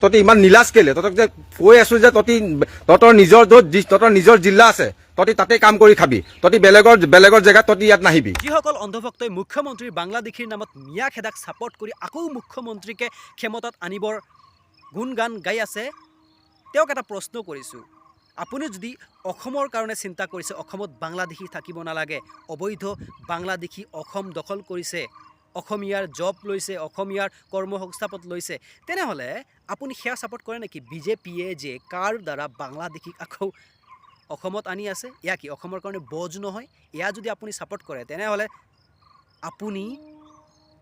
তহঁতি ইমান নিলাজ কেলে? তহঁতক যে কৈ আছো যে তহঁতি, তহঁতৰ নিজৰ য'ত তহঁতৰ নিজৰ জিলা আছে, তহঁতি তাতে কাম কৰি খাবি। তহঁতি বেলেগৰ বেলেগৰ জেগাত তহঁতি ইয়াত নাহিবি। যিসকল অন্ধভক্তই মুখ্যমন্ত্ৰীৰ বাংলাদেশীৰ নামত মিয়া খেদাক ছাপৰ্ট কৰি আকৌ মুখ্যমন্ত্ৰীকে ক্ষমতাত আনিবৰ গুণ গান গাই আছে, তেওঁক এটা প্ৰশ্ন কৰিছোঁ। আপুনি যদি অসমৰ কাৰণে চিন্তা কৰিছে, অসমত বাংলাদেশী থাকিব নালাগে, অবৈধ বাংলাদেশী অসম দখল কৰিছে অসমীয়াৰ জব লৈছে, অসমীয়াৰ কৰ্মসংস্থাপন লৈছে। তেনেহ'লে আপুনি সেয়া ছাপৰ্ট কৰে নেকি? বিজেপিয়ে যে কাৰ দ্বাৰা বাংলাদেশীক আকৌ অসমত আনি আছে? এয়া কি, অসমৰ কাৰণে বজ নহয়? এয়া যদি আপুনি ছাপৰ্ট কৰে, তেনেহ'লে আপুনি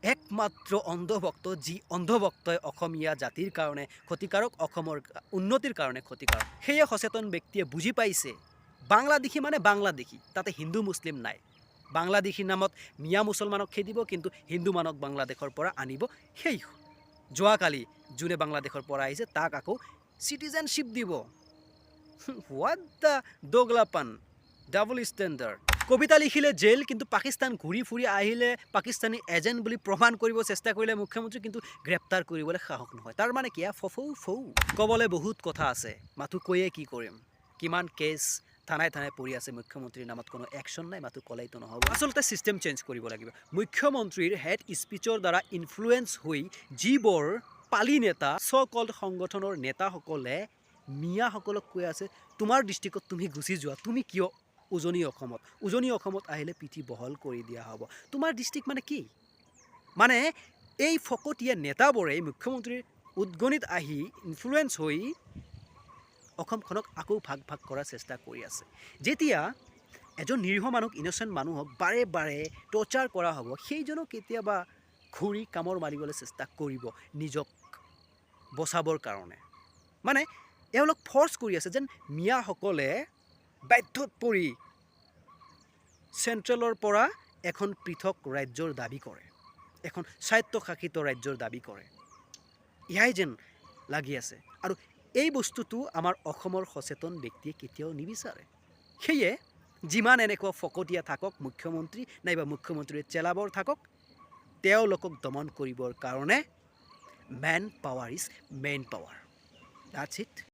একমাত্ৰ অন্ধভক্ত, যি অন্ধভক্তই অসমীয়া জাতিৰ কাৰণে ক্ষতিকাৰক, অসমৰ উন্নতিৰ কাৰণে ক্ষতিকাৰক, সেয়ে সচেতন ব্যক্তিয়ে বুজি পাইছে বাংলাদেশী মানে বাংলাদেশী তাতে হিন্দু, মুছলিম নাই। বাংলাদেশীৰ নামত মিয়া মুছলমানক খেদিব, কিন্তু হিন্দু মানক বাংলাদেশৰ পৰা আনিব সেই যোৱাকালি যোনে বাংলাদেশৰ পৰা আহিছে, তাক আকৌ চিটিজেনশ্বিপ দিব। হোৱাট দ্য দোগলাপান? ডাবল ষ্টেণ্ডাৰ্ড কবিতা লিখিলে জেল, কিন্তু পাকিস্তান ঘূৰি ফুৰি আহিলে পাকিস্তানী এজেণ্ট বুলি প্ৰমাণ কৰিব চেষ্টা কৰিলে মুখ্যমন্ত্ৰী, কিন্তু গ্ৰেপ্তাৰ কৰিবলৈ সাহস নহয়। তাৰ মানে কি ফফৌ, ফৌ। ক'বলৈ বহুত কথা আছে। মাথো কৈয়ে কি কৰিম? কিমান কেছ থানাই থানাই পৰি আছে মুখ্যমন্ত্ৰীৰ নামত কোনো একশ্যন নাই, মাথো ক'লেইতো নহ'ব। আচলতে ছিষ্টেম চেঞ্জ কৰিব লাগিব। মুখ্যমন্ত্ৰীৰ হেড স্পীচৰ দ্বাৰা ইনফ্লুৱেঞ্চ হৈ যিবোৰ পালি নেতা চ কল্ড সংগঠনৰ নেতাসকলে মিয়াসকলক কৈ আছে, তোমাৰ ডিষ্ট্ৰিক্টত তুমি গুচি যোৱা, তুমি কিয় উজনি অসমত? উজনি অসমত আহিলে পিঠি বহল কৰি দিয়া হ'ব। তোমাৰ ডিষ্ট্ৰিক্ট মানে কি? মানে এই ফকতীয়া নেতাবোৰে মুখ্যমন্ত্ৰীৰ উদগনিত আহি ইনফ্লুৱেঞ্চ হৈ অসমখনক আকৌ ভাগ ভাগ কৰাৰ চেষ্টা কৰি আছে। যেতিয়া এজন নিৰীহ মানুহ ইনচেণ্ট মানুহক বাৰে বাৰে টৰ্চাৰ কৰা হ'ব, সেইজনো কেতিয়াবা ঘূৰি কামৰ মাৰিবলৈ চেষ্টা কৰিব নিজক বচাবৰ কাৰণে। মানে এওঁলোক ফৰ্চ কৰি আছে যেন মিয়াসকলে বাধ্যত পৰি চেণ্ট্ৰেলৰ পৰা এখন পৃথক ৰাজ্যৰ দাবি কৰে। এখন স্বায়ত্তশাসিত ৰাজ্যৰ দাবি কৰে। এয়াই যেন লাগি আছে। আৰু এই বস্তুটো আমাৰ অসমৰ সচেতন ব্যক্তিয়ে কেতিয়াও নিবিচাৰে। সেয়ে, যিমান এনেকুৱা ফকতীয়া থাকক, মুখ্যমন্ত্ৰী নাইবা মুখ্যমন্ত্ৰীয়ে চেলাবৰ থাকক, তেওঁলোকক দমন কৰিবৰ কাৰণে men power is main power that's it